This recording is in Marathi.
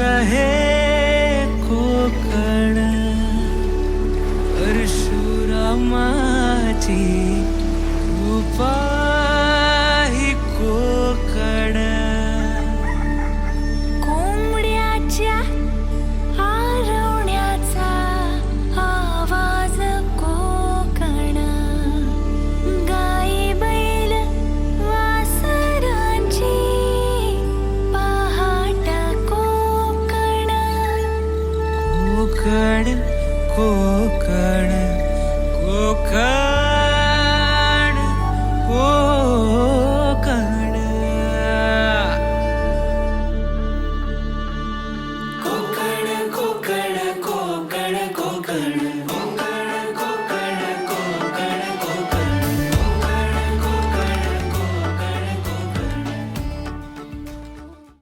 रहे कोकण. परशुरामाची कृपा कोकण कोकण कोकण